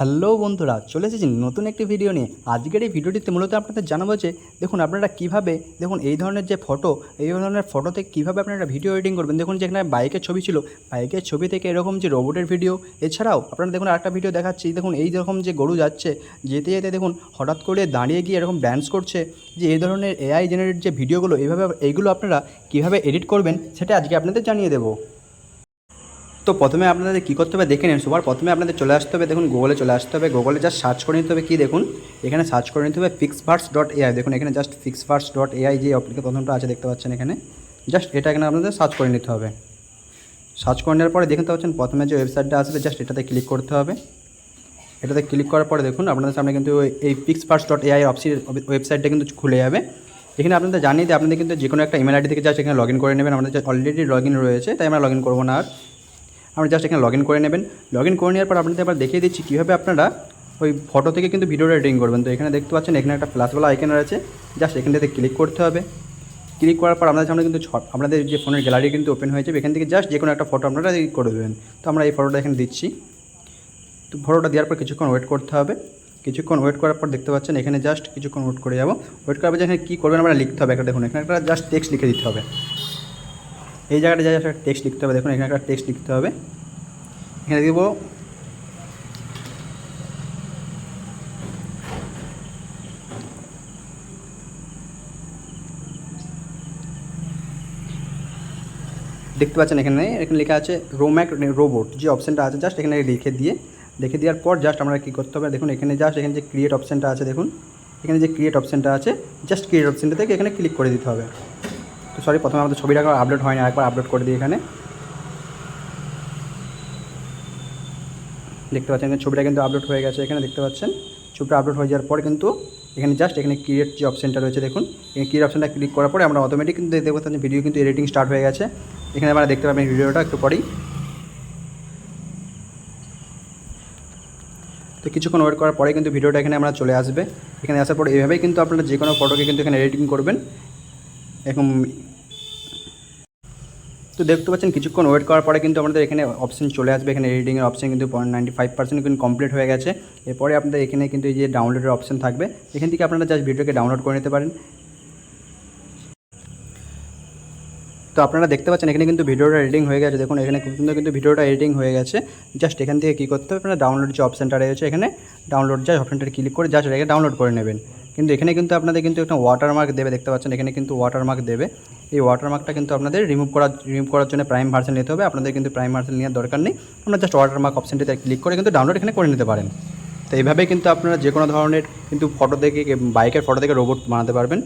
Hello বন্ধুরা, চলে এসেছি নতুন একটি ভিডিও নিয়ে। আজকের এই ভিডিওটিতে মূলত আপনাদের জানাব যে, দেখুন আপনারা কীভাবে, দেখুন এই ধরনের যে ফটো এই ধরনের ফটোতে কীভাবে আপনারা ভিডিও এডিটিং করবেন। দেখুন যেখানে বাইকের ছবি ছিল, বাইকের ছবি থেকে এরকম যে রোবটের ভিডিও এছাড়াও আপনারা দেখুন আরেকটা ভিডিও দেখাচ্ছি, দেখুন এই রকম যে গরু যাচ্ছে, যেতে যেতে দেখুন হঠাৎ করে দাঁড়িয়ে গিয়ে এরকম ড্যান্স করছে, যে এই ধরনের এআই জেনারেট যে ভিডিওগুলো এইভাবে এইগুলো আপনারা কীভাবে এডিট করবেন, সেটা আজকে আপনাদের জানিয়ে দেবো। তো প্রথমে আপনাদের কী করতে হবে? দেখে নিন, সবার প্রথমে আপনাদের চলে আসতে হবে। দেখুন গুগলে চলে আসতে হবে। গুগলে জাস্ট সার্চ করে নিতে হবে কী? দেখুন, এখানে সার্চ করে নিতে হবে ফিক্স ভার্স ডট এআই দেখুন, এখানে just fix verse dot AI যে প্রথমটা আছে, দেখতে পাচ্ছেন এখানে। জাস্ট এটা এখানে আপনাদের সার্চ করে নিতে হবে। সার্চ করে নেওয়ার পরে দেখতে পাচ্ছেন, প্রথমে যে ওয়েবসাইটটা আসবে জাস্ট এটাতে ক্লিক করতে হবে। এটাতে ক্লিক করার পরে দেখুন, আপনাদের সামনে কিন্তু এই ফিক্স ফার্স্ট ডট এআই ওয়েবসাইটটা কিন্তু খুলে যাবে। এখানে আপনাদের জানিয়ে দিই, আপনাদের কিন্তু যে কোনো একটা ইমেল আইডি থেকে জাস্ট এখানে লগ ইন করে নেবেন। আমাদের অলরেডি লগ ইন রয়েছে, তাই আমরা লগ ইন করব না আর। আমরা জাস্ট এখানে লগ ইন করে নেবেন। লগ ইন করে নেওয়ার পর আপনাদের আবার দেখিয়ে দিচ্ছি কীভাবে আপনারা ওই ফটো থেকে কিন্তু ভিডিওটা এডিটিং করবেন। তো এখানে দেখতে পাচ্ছেন, এখানে একটা প্লাসওয়ালা আইকন আছে জাস্ট এখানটাতে ক্লিক করতে হবে। ক্লিক করার পর আপনাদের সামনে কিন্তু আপনাদের যে ফোনের গ্যালারি কিন্তু ওপেন হয়ে যাবে। এখান থেকে জাস্ট যে কোনো একটা ফটো আপনারা করে দেবেন। তো আমরা এই ফটোটা এখানে দিচ্ছি। তো ফটোটা দেওয়ার পর কিছুক্ষণ ওয়েট করতে হবে। কিছুক্ষণ ওয়েট করার পর দেখতে পাচ্ছেন, এখানে জাস্ট কিছুক্ষণ ওয়েট করে যাব। ওয়েট করার পর এখানে কী করবেন আমরা লিখতে হবে। একটা দেখুন, এখানে একটা জাস্ট টেক্সট লিখে দিতে হবে। এই জায়গাটা যা একটা টেক্সট লিখতে হবে, দেখুন, এখানে একটা টেক্সট লিখতে হবে। এখানে দিব দেখতে পাচ্ছেন এখানে এখানে লেখা আছে রোম্যাক রোবট যে অপশানটা আছে জাস্ট এখানে লিখে দিয়ে, লিখে দেওয়ার পর জাস্ট আমরা কী করতে হবে, দেখুন, এখানে জাস্ট এখানে যে ক্রিয়েট অপশানটা আছে, দেখুন, এখানে যে ক্রিয়েট অপশানটা আছে জাস্ট ক্রিয়েট অপশানটা থেকে এখানে ক্লিক করে দিতে হবে। সরি প্রথমে আমাদের ছবিটা আপলোড হয়নি একবার আপলোড করে দিই এখানে। দেখতে পাচ্ছেন ছবিটা কিন্তু আপলোড হয়ে গেছে এখানে, দেখতে পাচ্ছেন? ছবিটা আপলোড হয়ে যাওয়ার পর কিন্তু এখানে জাস্ট এখানে ক্রিয়েট যে অপশানটা রয়েছে, দেখুন। এখানে ক্রিয়েট অপশানটা ক্লিক করার পরে আমরা অটোমেটিক কিন্তু দেখতে পাচ্ছেন ভিডিও কিন্তু এডিটিং স্টার্ট হয়ে গেছে। এখানে আমরা দেখতে পাবেন ভিডিওটা একটু পরেই। তো কিছুক্ষণ ওয়েট করার পরে কিন্তু ভিডিওটা এখানে আমরা চলে আসবে। এখানে আসার পর এইভাবেই কিন্তু আপনারা যে কোনো ফটোকে কিন্তু এখানে এডিটিং করবেন। এরকম তো দেখতে পাচ্ছেন কিছুক্ষণ ওয়েট করার পরে কিন্তু আমাদের এখানে অপশন চলে আসবে। এখানে এডিটিংয়ের অপশন কিন্তু নাইনটি ফাইভ পার্সেন্ট কিন্তু কমপ্লিট হয়ে গেছে। এরপরে আপনাদের এখানে কিন্তু এই যে ডাউনলোডের অপশন থাকবে। এখান থেকে আপনারা জাস্ট ভিডিওকে ডাউনলোড করে নিতে পারেন। তো আপনারা দেখতে পাচ্ছেন এখানে কিন্তু ভিডিওটা এডিটিং হয়ে গেছে। দেখুন, এখানে খুব সুন্দর কিন্তু ভিডিওটা এডিটিং হয়ে গেছে। জাস্ট এখান থেকে কী করতে হবে? আপনারা ডাউনলোড যে অপশানটা রয়েছে এখানে ডাউনলোড জাস্ট অপশানটা ক্লিক করে জাস্ট এটাকে ডাউনলোড করে নেবেন। কিন্তু এখানে কিন্তু আপনাদের কিন্তু একটা ওয়াটারমার্ক দেবে, দেখতে পাচ্ছেন? এখানে কিন্তু ওয়াটারমার্ক দেবে। এই ওয়াটারমার্কটা কিন্তু আপনাদের রিমুভ করার রিমুভ করার জন্য প্রাইম ভার্সন নিতে হবে। আপনাদের কিন্তু প্রাইম ভার্সন নেওয়ার দরকার নেই। আপনারা জাস্ট ওয়াটারমার্ক অপশানটিতে ক্লিক করে কিন্তু ডাউনলোড এখানে করে নিতে পারেন। তো এইভাবেই কিন্তু আপনারা যে কোনো ধরনের কিন্তু ফটো থেকে বাইকের ফটো থেকে রোবট বানাতে পারবেন।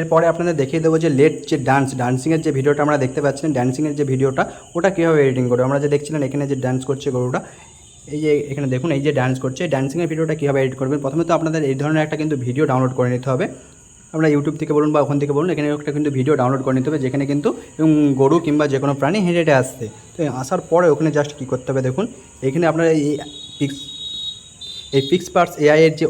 এরপরে আপনাদের দেখিয়ে দেবো যে লেট যে ডান্স ডান্সিংয়ের যে ভিডিওটা আমরা দেখতে পাচ্ছিলেন ডান্সিংয়ের যে ভিডিওটা, ওটা কীভাবে এডিটিং করবে? আমরা যে দেখছিলেন এখানে যে ডান্স করছে গরুটা এই যে এখানে দেখুন, এই যে ডান্স করছে ডান্সিংয়ের ভিডিওটা কীভাবে এডিট করবেন? প্রথমে তো আপনাদের এই ধরনের একটা কিন্তু ভিডিও ডাউনলোড করে নিতে হবে। আমরা ইউটিউব থেকে বলুন বা ওখান থেকে বলুন, এখানে একটা কিন্তু ভিডিও ডাউনলোড করে নিতে হবে, যেখানে কিন্তু গরু কিংবা যে কোনো প্রাণী হেঁটে হেঁটে আসছে। তো আসার পরে ওখানে জাস্ট কী করতে হবে দেখুন, এখানে আপনারা এই পিক্স এই ফিক্স পার্টস এআই এর যে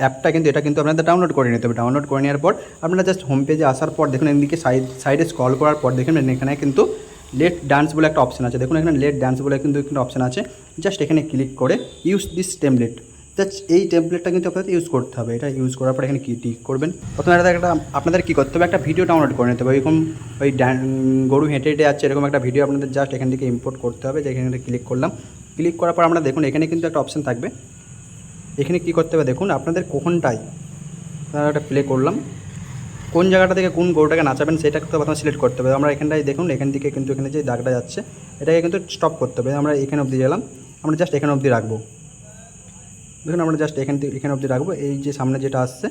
অ্যাপটা কিন্তু, এটা কিন্তু আপনাদের ডাউনলোড করে নিতে হবে। ডাউনলোড করে নেওয়ার পর আপনারা জাস্ট হোম পেজে আসার পর দেখুন, এদিকে সাইড সাইডে স্ক্রল করার পর দেখুন, এখানে কিন্তু লেট ডান্স বলে একটা অপশন আছে। দেখুন, এখানে লেট ডান্স বলে কিন্তু একটা অপশন আছে। জাস্ট এখানে ক্লিক করে ইউজ দিস টেমপ্লেট জাস্ট এই টেমপ্লেটটা কিন্তু আপনাদের ইউজ করতে হবে। এটা ইউজ করার পর এখানে কি টিক করবেন। প্রথমে এটা একটা আপনাদের কী করতে হবে? একটা ভিডিও ডাউনলোড করে নিতে হবে। এরকম ওই গরু হেঁটে হেঁটে যাচ্ছে এরকম একটা ভিডিও আপনাদের জাস্ট এখান থেকে ইম্পোর্ট করতে হবে। যে এখানে ক্লিক করলাম। ক্লিক করার পর আমরা দেখুন, এখানে কিন্তু একটা অপশান থাকবে। এখানে কী করতে হবে? দেখুন, আপনাদের কখনটাই একটা প্লে করলাম। কোন জায়গাটা থেকে কোন গরুটাকে নাচাবেন সেটা তো প্রথমে সিলেক্ট করতে হবে। আমরা এখানটায় দেখুন, এখান থেকে কিন্তু এখানে যে দাগটা যাচ্ছে, এটাকে কিন্তু স্টপ করতে হবে। আমরা এখানে অবধি গেলাম, আমরা জাস্ট এখানে অবধি রাখব। দেখুন, আমরা জাস্ট এখান থেকে, এখানে অবধি রাখব। এই যে সামনে যেটা আসছে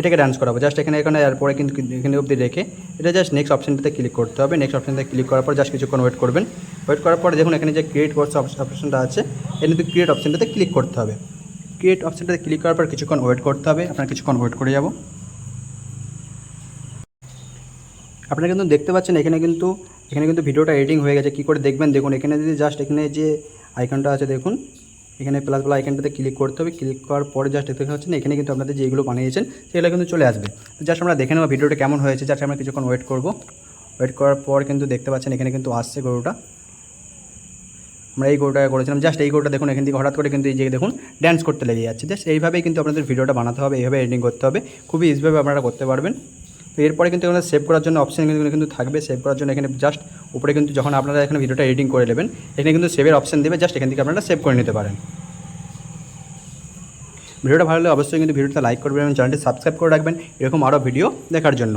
এটাকে ডান্স করাবো। জাস্ট এখানে এখানে, এরপরে কিন্তু এখানে অবধি রেখে এটা জাস্ট নেক্সট অপশানটাতে ক্লিক করতে হবে। নেক্সট অপশানটাতে ক্লিক করার পর জাস্ট কিছুক্ষণ ওয়েট করবেন। ওয়েট করার পর দেখুন, এখানে যে ক্রিয়েট কোর্স অপশানটা আছে, এখানে ক্রিয়েট অপশানটাতে ক্লিক করতে হবে। ক্রিয়েট অপশানটাতে ক্লিক করার পর কিছুক্ষণ ওয়েট করতে হবে। আপনার কিছুক্ষণ ওয়েট করে যাব। আপনারা কিন্তু দেখতে পাচ্ছেন, এখানে কিন্তু এখানে কিন্তু ভিডিওটা এডিটিং হয়ে গেছে। কী করে দেখবেন? দেখুন, এখানে যদি জাস্ট এখানে যে আইকনটা আছে, দেখুন, এখানে প্লাস প্লাস আইকনটাতে ক্লিক করতে হবে। ক্লিক করার পরে জাস্ট দেখতে পাচ্ছেন, এখানে কিন্তু আপনাদের যেগুলো বানিয়েছেন, সেগুলো কিন্তু চলে আসবে। জাস্ট আমরা দেখে নেব ভিডিওটা কেমন হয়েছে। জাস্ট আমরা কিছুক্ষণ ওয়েট করব। ওয়েট করার পর কিন্তু দেখতে পাচ্ছেন, এখানে কিন্তু আসছে গরুটা। আমরা এই গরুটা করেছিলাম। জাস্ট এই গরুটা দেখুন, এখান থেকে হঠাৎ করে কিন্তু এই যে দেখুন ড্যান্স করতে লেগে যাচ্ছে। জাস্ট এইভাবেই কিন্তু আপনাদের ভিডিওটা বানাতে হবে, এইভাবে এডিটিং করতে হবে। খুবই ইজিভাবে আপনারা করতে পারবেন। তো এরপরে কিন্তু এখানে সেভ করার জন্য অপশান কিন্তু কিন্তু থাকবে। সেভ করার জন্য এখানে জাস্ট উপরে কিন্তু যখন আপনারা এখানে ভিডিওটা এডিটিং করে নেবেন, এখানে কিন্তু সেভের অপশান দেবে। জাস্ট এখান থেকে আপনারা সেভ করে নিতে পারেন। ভিডিওটা ভালো লাগলে অবশ্যই কিন্তু ভিডিওটা লাইক করবেন এবং চ্যানেলটি সাবস্ক্রাইব করে রাখবেন। এরকম আরও ভিডিও দেখার জন্য।